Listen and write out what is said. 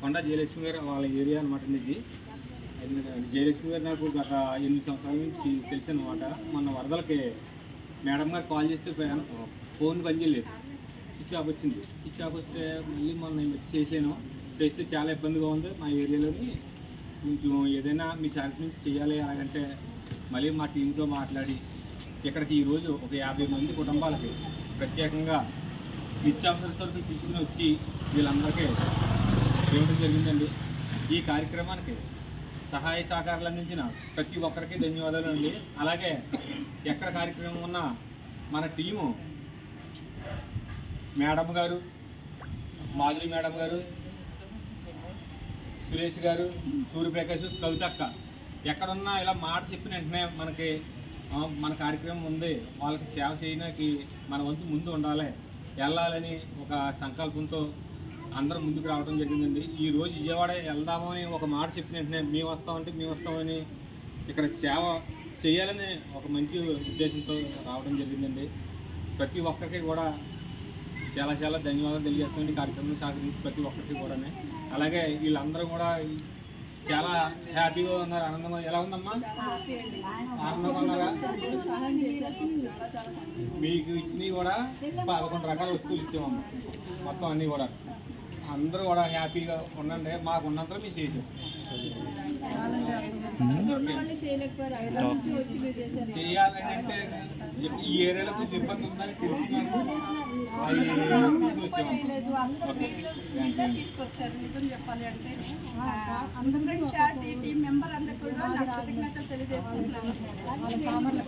కొండ జయలక్ష్మి గారు వాళ్ళ ఏరియా అనమాట ఇది జయలక్ష్మి గారు నాకు గత ఎనిమిది సంవత్సరాల నుంచి తెలుసు అనమాట మొన్న వరదలకి మేడం గారు కాల్ చేస్తే ఫోన్- ఫోన్ పనిచేయలేదు స్విచ్ ఆఫ్ వచ్చింది. స్విచ్ ఆఫ్ వస్తే మళ్ళీ మొన్న నేను చేసాను చేస్తే చాలా ఇబ్బందిగా ఉంది మా ఏరియాలోని. కొంచెం ఏదైనా మీ శాఖ నుంచి చేయాలి అలాగంటే మళ్ళీ మా టీంతో మాట్లాడి ఇక్కడికి ఈరోజు ఒక యాభై మంది కుటుంబాలకి ప్రత్యేకంగా నిత్యావసర సరుకులు తీసుకుని వచ్చి వీళ్ళందరికీ ఇవ్వడం జరిగిందండి ఈ కార్యక్రమానికి సహాయ సహకారాలు అందించిన ప్రతి ఒక్కరికి ధన్యవాదాలు అండి అలాగే ఎక్కడ కార్యక్రమం ఉన్నా మన టీము మేడం గారు మాధురి మేడం గారు సురేష్ గారు సూర్యప్రకాష్ కవితక్క ఎక్కడున్నా ఇలా మాట చెప్పిన వెంటనే మనకి మన కార్యక్రమం ఉంది. వాళ్ళకి సేవ చేయడానికి మన వంతు ముందు ఉండాలి. వెళ్ళాలని ఒక సంకల్పంతో అందరూ ముందుకు రావడం జరిగిందండి. ఈ రోజు విజయవాడ వెళ్దామని ఒక మాట చెప్పిన వెంటనే మేము వస్తామంటే మేము వస్తామని ఇక్కడ సేవ చేయాలని ఒక మంచి ఉద్దేశంతో రావడం జరిగిందండి. ప్రతి ఒక్కరికి కూడా చాలా చాలా ధన్యవాదాలు తెలియజేస్తామండి కార్యక్రమం సహకరించి ప్రతి ఒక్కరికి కూడా అలాగే వీళ్ళందరూ కూడా చాలా హ్యాపీగా ఉన్నారు. ఆనందంగా ఎలా ఉందమ్మా? ఆనందంగా ఉన్నారా? మీకు ఇచ్చినవి కూడా పదకొండు రకాల వస్తువులు ఇచ్చామమ్మా. మొత్తం అన్నీ కూడా. అందరూ కూడా హ్యాపీగా ఉండండి. మాకు ఉన్నంత చేసాం మీరు చేశారు చేయాలంటే ఈ ఏరియాలో కొంచెం ఇబ్బంది ఉందని తీసుకొచ్చారు నిజం చెప్పాలి అంటే అందరూ చాట్ టీం మెంబర్ అందరూ కూడా నా కృతజ్ఞతలు తెలియజేస్తున్నాను